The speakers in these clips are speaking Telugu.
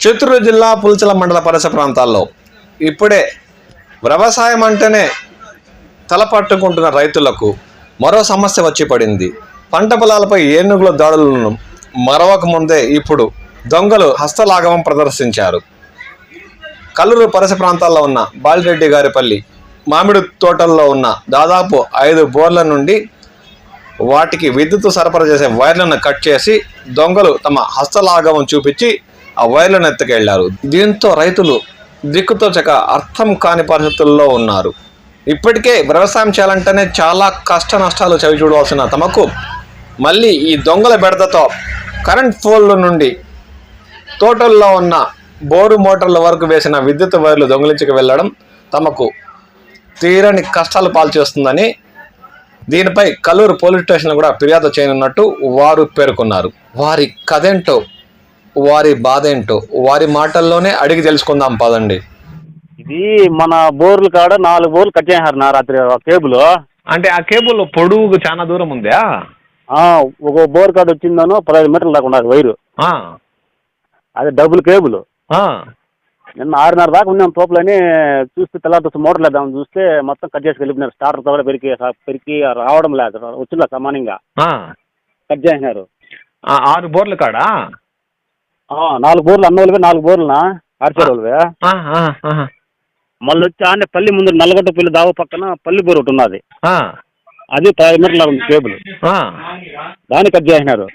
చిత్తూరు జిల్లా పుల్చల మండల పరిసర ప్రాంతాల్లో ఇప్పుడే వ్యవసాయం అంటేనే తలపట్టుకుంటున్న రైతులకు మరో సమస్య వచ్చి పడింది. పంట పొలాలపై ఏనుగుల దాడులను మరవక ముందే ఇప్పుడు దొంగలు హస్తలాఘవం ప్రదర్శించారు. కల్లూరు పరస ప్రాంతాల్లో ఉన్న బాలిరెడ్డి గారిపల్లి మామిడి తోటల్లో ఉన్న దాదాపు ఐదు బోర్ల నుండి వాటికి విద్యుత్ సరఫరా చేసే వైర్లను కట్ చేసి దొంగలు తమ హస్తలాఘవం చూపించి ఆ వైర్లను ఎత్తుకెళ్ళారు దీంతో రైతులు దిక్కుతోచక అర్థం కాని పరిస్థితుల్లో ఉన్నారు. ఇప్పటికే వ్యవసాయం చేయాలంటేనే చాలా కష్ట నష్టాలు చవి చూడవలసిన తమకు మళ్ళీ ఈ దొంగల బెడదతో కరెంట్ పోల్ల నుండి తోటల్లో ఉన్న బోరు మోటార్ల వరకు వేసిన విద్యుత్ వైర్లు దొంగిలించుకు వెళ్ళడం తమకు తీరని కష్టాలు పాల్చేస్తుందని దీనిపై కల్లూరు పోలీస్ స్టేషన్ కూడా ఫిర్యాదు చేయనున్నట్టు వారు పేర్కొన్నారు. వారి కథేంటో వారి బాధ ఏంటో వారి మాటల్లోనే అడిగి తెలుసుకుందాం పదండి. ఇది మన బోర్లు కాడ నాలుగు బోర్లు కట్ చేశారు నా రాత్రి కేబుల్. అంటే ఆ కేబుల్ పొడుగు చాలా దూరం ఉందా? ఒక బోర్ కాడ వచ్చిందను పదహైదు మీటర్ల దాకా ఉన్నది వైరు. అది డబుల్ కేబుల్. నిన్న ఆరున్నర దాకా ఉన్నాం తోపులని చూస్తే తెల్లారి మోటార్ లేదామని చూస్తే మొత్తం కట్ చేసి వెళ్ళిపోయినారు. స్టార్టర్ కూడా పెరికి పెరికి రావడం లేదు. వచ్చిందా సమానంగా. కట్ చేసినారు. ఆరు బోర్లు కాడా? నాలుగు బోర్లు అన్న వాళ్ళవే నాలుగు బోర్లునా? ఆర్చర్ వాళ్ళవే ఆ, ఆ, ఆ, మళ్ళీ వచ్చి ఆనే పల్లి ముందు నల్లగొట్ట పల్లి దావ పక్కన పల్లి బోర్ ఒకటి ఉన్నది. అది పదహైదు మీటర్ల ఉంది కేబుల్. దాన్ని కట్ చేసినారు.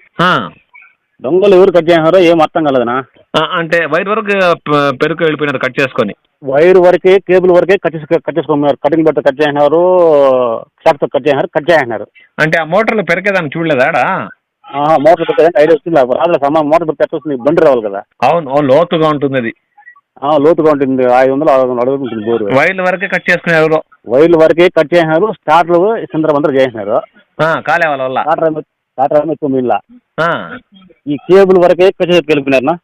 దొంగలు ఎవరు కట్ చేసినారో ఏం అర్థం కలదనా? అంటే వైర్ వరకు పెరుకు వెళ్ళిపోయినారు కట్ చేసుకొని. వైర్ వరకే కేబుల్ వరకే కట్ చేసి కట్ చేసుకున్నారు. కటింగ్ బట్ట కట్ చేసినారు షాప్తో కట్ చేసినారు కట్ చేసినారు. అంటే ఆ మోటార్లు పెరికేదాన్ని చూడలేదాడా ఆహా, మోటార్ పెట్టేదానికి ఐడియా వచ్చింది రాదు సమాన్ మోటార్ పెట్టి ఎట్ట వస్తుంది బండి రావాలి కదా. అవును అవును, లోతుగా ఉంటుంది అది. ఆ, లోతుగా ఉంటుంది ఐదు వందలు ఆరు వందలు అడుగు ఉంటుంది బోరు. వైర్ల వరకే కట్ చేసుకునే ఎవరో? వైర్లు వరకే కట్ చేసినారు స్టార్ట్లు సిందర బందర చేసినారు. కాలే వాళ్ళ వల్ల. ఎక్కువ ఆ, ఈ కేబుల్ వరకే కట్ చేసి కలిపినారు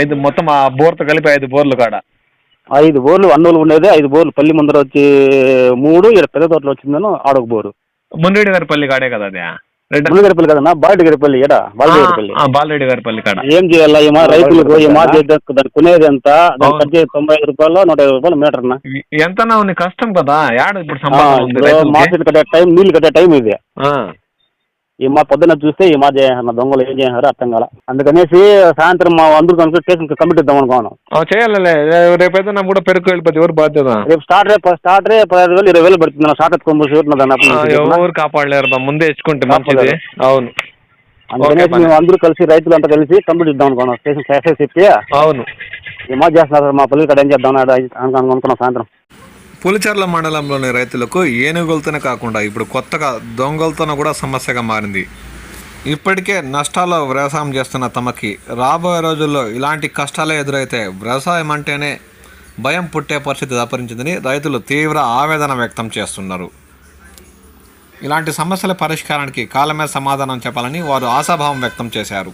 ఐదు మొత్తం ఆ బోర్తో కలిపి ఐదు బోర్లు కాడ. ఐదు బోర్లు అన్నోళ్ళు ఉండేది ఐదు బోర్లు. పల్లి ముందర వచ్చి మూడు ఇక్కడ పెద్ద తోటలో వచ్చిందను ఆడొక బోరు. మున్రెడ్డి గారి పల్లి కాడే కదా అది? మునగరిపల్లి కదన్నా? బాలగరిపల్లి ఎడ బాలగరిపల్లి ఆ, బాలరెడ్డి గారి పల్లి కాడ. ఏం చేయాలా? ఈ మా రైతులకు ఈ మా దాన్ని కొనేది ఎంత? తొంభై ఐదు రూపాయలు నూట రూపాయలు మీటర్ అన్న ఎంతనా ఉంది? కష్టం కదా. యాడ ఇప్పుడు సంపాదన ఉంది రైతులకి? మార్కెట్ కట్టే టైం నీళ్ళు కట్టే టైం ఇది. ఆ, ఈ మా పొద్దున్న చూస్తే ఈ మా చేసిన దొంగలు ఏం చేసినారో అర్థం కాల. అందుకనేసి సాయంత్రం మా అందరూ కనుక స్టేషన్ కంప్లీట్ ఇద్దాం అనుకోను ఆ, చేయాలలే. రేపు ఏదైనా కూడా పెరుకు వెళ్ళిపోతే ఎవరు బాధ్యత? రేపు స్టార్ట్ రేపు స్టార్ట్ రే పదహైదు వేలు ఇరవై వేలు పడుతుంది. స్టార్ట్ ఎత్తుకొని ఎవరు కాపాడలేరు ముందే ఇచ్చుకుంటే మంచిది. అవును. అందుకనేసి మేము అందరూ కలిసి రైతులు అంతా కలిసి కంప్లీట్ ఇద్దాం అనుకోను స్టేషన్ క్యాష్ చెప్పి అవును. ఈ మా చేస్తున్నారు మా పల్లెలు కడ ఏం చేద్దాం అనుకున్నాం అనుకున్నాం సాయంత్రం. పులిచెర్ల మండలంలోని రైతులకు ఏనుగులతోనే కాకుండా ఇప్పుడు కొత్తగా దొంగలతోనూ కూడా సమస్యగా మారింది. ఇప్పటికే నష్టాల్లో వ్యవసాయం చేస్తున్న తమకి రాబోయే రోజుల్లో ఇలాంటి కష్టాలే ఎదురైతే వ్యవసాయం అంటేనే భయం పుట్టే పరిస్థితి దాపరించిందని రైతులు తీవ్ర ఆవేదన వ్యక్తం చేస్తున్నారు. ఇలాంటి సమస్యల పరిష్కారానికి కాలమే సమాధానం చెప్పాలని వారు ఆశాభావం వ్యక్తం చేశారు.